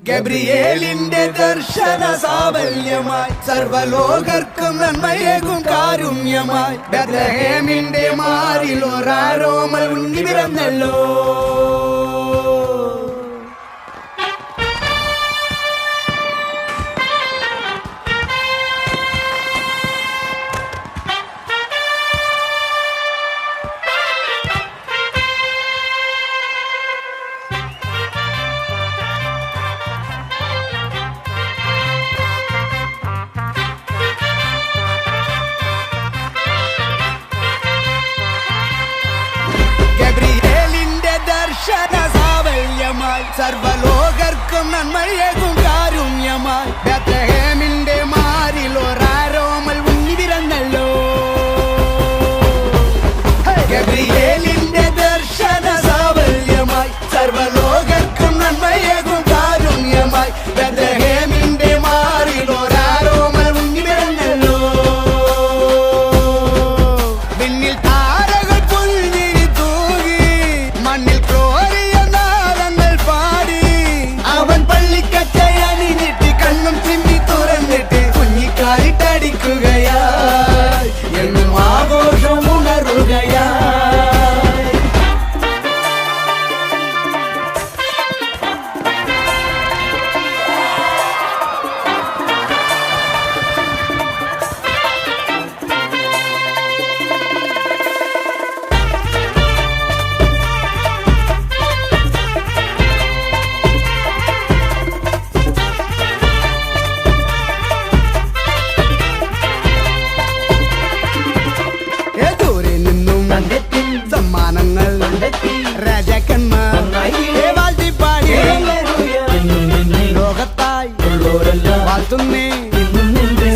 ഗബ്രിയേലിന്റെ ദർശന സാബല്യമായി സർവലോകർക്കും നന്മയേകും കാരുണ്യമായി. ബദ്രഹേമിന്റെ മാറിൽ ഒരാരോമൽ ഉണ്ണി പിറന്നല്ലോ அக்ஷர சாவல்யமாய் சர்வலோகர்க்கும் நன்மையேகும் 이끄게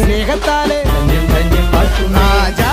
സ്നേഹത്താലെ ആ